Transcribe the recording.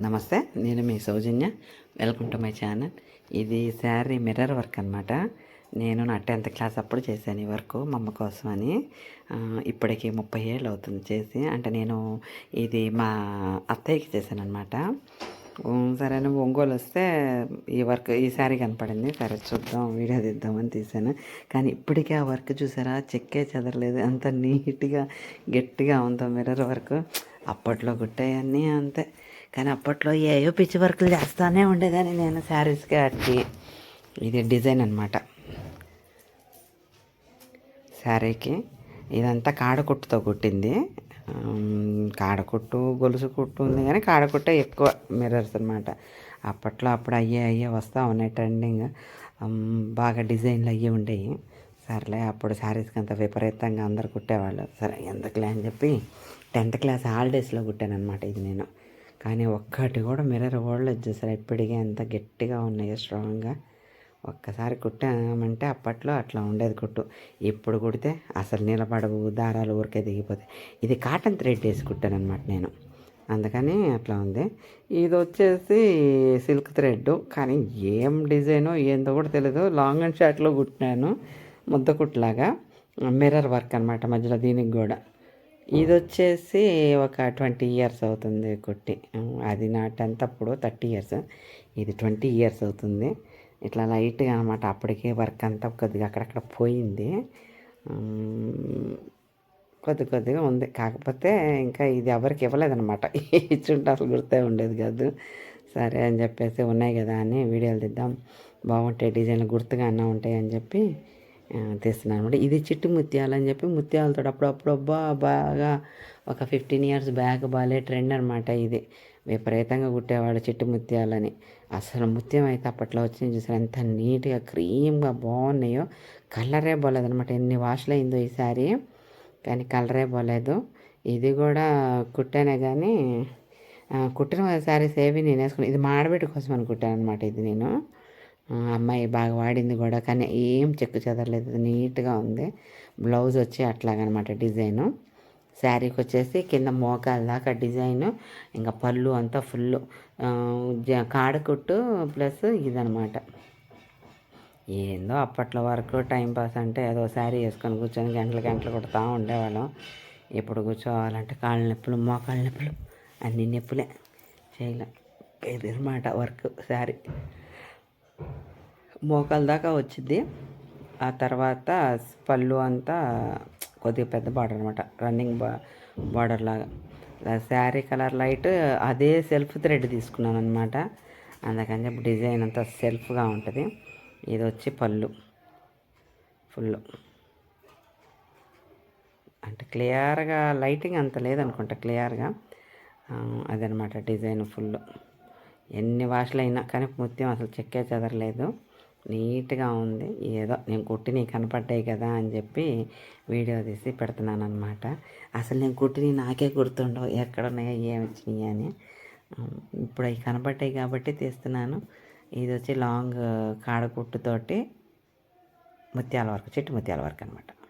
నమస్తే నేను మీ Sowjanya. Welcome to my channel ఇది శారీ మిర్రర్ వర్క్ అనమాట నేను నా టెన్త్ క్లాస్ అప్పుడు చేశాను ఈ వర్క్ మా అమ్మ కోసం అని. ఇప్పటికి ముప్పై ఏళ్ళు అవుతుంది చేసి. అంటే నేను ఇది మా అత్తయ్యకి చేశాను అనమాట సరే అని ఒంగోలు వస్తే ఈ వర్క్ ఈ శారీ కనపడింది. సరే చూద్దాం వీడియో తీద్దామని తీశాను. కానీ ఇప్పటికే ఆ వర్క్ చూసారా? చెక్కే చెదరలేదు. అంత నీట్గా గట్టిగా ఉందా మిర్రర్ వర్క్. అప్పట్లో గుట్టయన్నీ అంతే. కానీ అప్పట్లో ఏయో పిచ్చి వర్కులు చేస్తూనే ఉండేదాన్ని నేను శారీస్కి అట్టి ఇది డిజైన్ అనమాట శారీకి ఇదంతా కాడకుట్టుతో కుట్టింది. కాడకుట్టు గొలుసు కుట్టు ఉంది కానీ కాడకుట్టే ఎక్కువ మిర్రర్స్ అనమాట అప్పట్లో అప్పుడు అయ్యే అయ్యే వస్తూ ఉన్నాయి ట్రెండింగ్ బాగా డిజైన్లు అయ్యి ఉండేవి. సర్లే అప్పుడు శారీస్కి అంత విపరీతంగా అందరు కుట్టేవాళ్ళు. సరే ఎందుకులే అని చెప్పి టెన్త్ క్లాస్ హాలిడేస్లో కుట్టానమాట ఇది నేను. కానీ ఒక్కటి కూడా మిర్రర్ ఓడలేదు చూసారా? ఇప్పటికే ఎంత గట్టిగా ఉన్నాయో స్ట్రాంగ్గా. ఒక్కసారి కుట్టామంటే అప్పట్లో అట్లా ఉండేది కుట్టు. ఇప్పుడు కుడితే అసలు నిలబడవు దారాలు ఊరికే దిగిపోతాయి. ఇది కాటన్ థ్రెడ్ వేసి కుట్టాను అనమాట నేను. అందుకని అట్లా ఉంది. ఇది వచ్చేసి సిల్క్ థ్రెడ్ కానీ ఏం డిజైనో ఏందో కూడా తెలియదు లాంగ్ అండ్ షార్ట్లో కుట్టినాను ముద్దకుట్లాగా మిర్రర్ వర్క్ అనమాట మధ్యలో దీనికి కూడా. ఇది వచ్చేసి ఒక ట్వంటీ ఇయర్స్ అవుతుంది కుట్టి. అది నా టెన్త్ అప్పుడు థర్టీ ఇయర్స్. ఇది ట్వంటీ ఇయర్స్ అవుతుంది. ఇట్లా లైట్గా అనమాట అప్పటికే వర్క్ అంతా కొద్దిగా అక్కడక్కడ పోయింది. కొద్ది కొద్దిగా ఉంది. కాకపోతే ఇంకా ఇది ఎవరికి ఇవ్వలేదన్నమాట. ఇచ్చుంటే అసలు గుర్తే ఉండేది కాదు. సరే అని చెప్పేసి ఉన్నాయి కదా అని వీడియోలు తీద్దాం. బాగుంటాయి డిజైన్లు గుర్తుగా అన్న ఉంటాయి అని చెప్పి తీస్తున్నాను అనమాట ఇది చిట్టు ముత్యాలు అని చెప్పి ముత్యాలతో అప్పుడప్పుడు అబ్బా బాగా ఒక ఫిఫ్టీన్ ఇయర్స్ బ్యాక్ బాలే ట్రెండ్ అనమాట ఇది. విపరీతంగా కుట్టేవాడు చిట్టు ముత్యాలని. అసలు ముత్యం అయితే అప్పట్లో వచ్చి చూసారు? ఎంత నీట్గా క్రీమ్గా బాగున్నాయో. కలరే పోలేదు అనమాట ఎన్ని వాష్లు అయిందో ఈ కానీ కలరే పోలేదు ఇది కూడా కుట్టానే కానీ కుట్టిన శారీస్ ఏవి నేను వేసుకున్నాను ఇది మాడబెట్టి కోసం అని కుట్టాను అనమాట ఇది నేను. అమ్మాయి బాగా వాడింది కూడా కానీ ఏం చెక్కు చెదరలేదు. నీట్గా ఉంది. బ్లౌజ్ వచ్చి అట్లాగనమాట డిజైను. శారీకి వచ్చేసి కింద మోకాల దాకా డిజైను ఇంకా పళ్ళు అంతా ఫుల్ కాడకుట్టు ప్లస్ ఇదనమాట. ఏందో అప్పట్లో వరకు టైంపాస్ అంటే ఏదో శారీ వేసుకొని కూర్చొని గంటలు గంటలు కొడతా ఉండేవాళ్ళం. ఇప్పుడు కూర్చోవాలంటే కాళ్ళ నొప్పులు మోకాళ్ళ నొప్పులు అన్ని నొప్పులే. చేయలేం. ఇదనమాట వర్క్ శారీ. మోకాల దాకా వచ్చింది ఆ తర్వాత పళ్ళు అంతా కొద్దిగా పెద్ద బార్డర్ అనమాట రన్నింగ్ బా బార్డర్ లాగా. శారీ కలర్ లైట్ అదే సెల్ఫ్ థ్రెడ్ తీసుకున్నాను అనమాట అందుకని చెప్పి డిజైన్ అంతా సెల్ఫ్గా ఉంటుంది. ఇది వచ్చి పళ్ళు. ఫుల్. అంటే క్లియర్గా లైటింగ్ అంత లేదనుకుంటా క్లియర్గా. అదనమాట డిజైన్ ఫుల్. ఎన్ని వాషలు కానీ ముత్యం అసలు చెక్కే చెదరలేదు. నీట్గా ఉంది. ఏదో నేను కుట్టి నీకు కనపడ్డాయి కదా అని చెప్పి వీడియో తీసి పెడుతున్నాను అనమాట అసలు నేను కుట్టిని నాకే గుర్తుండవు. ఎక్కడ ఉన్నాయో ఏమి వచ్చినాయి అని. ఇప్పుడు అవి కనపడ్డాయి కాబట్టి తీస్తున్నాను. ఇది వచ్చి లాంగ్ కాడ కుట్టుతోటి ముత్యాల వరకు చెట్టు ముత్యాల వరకు అనమాట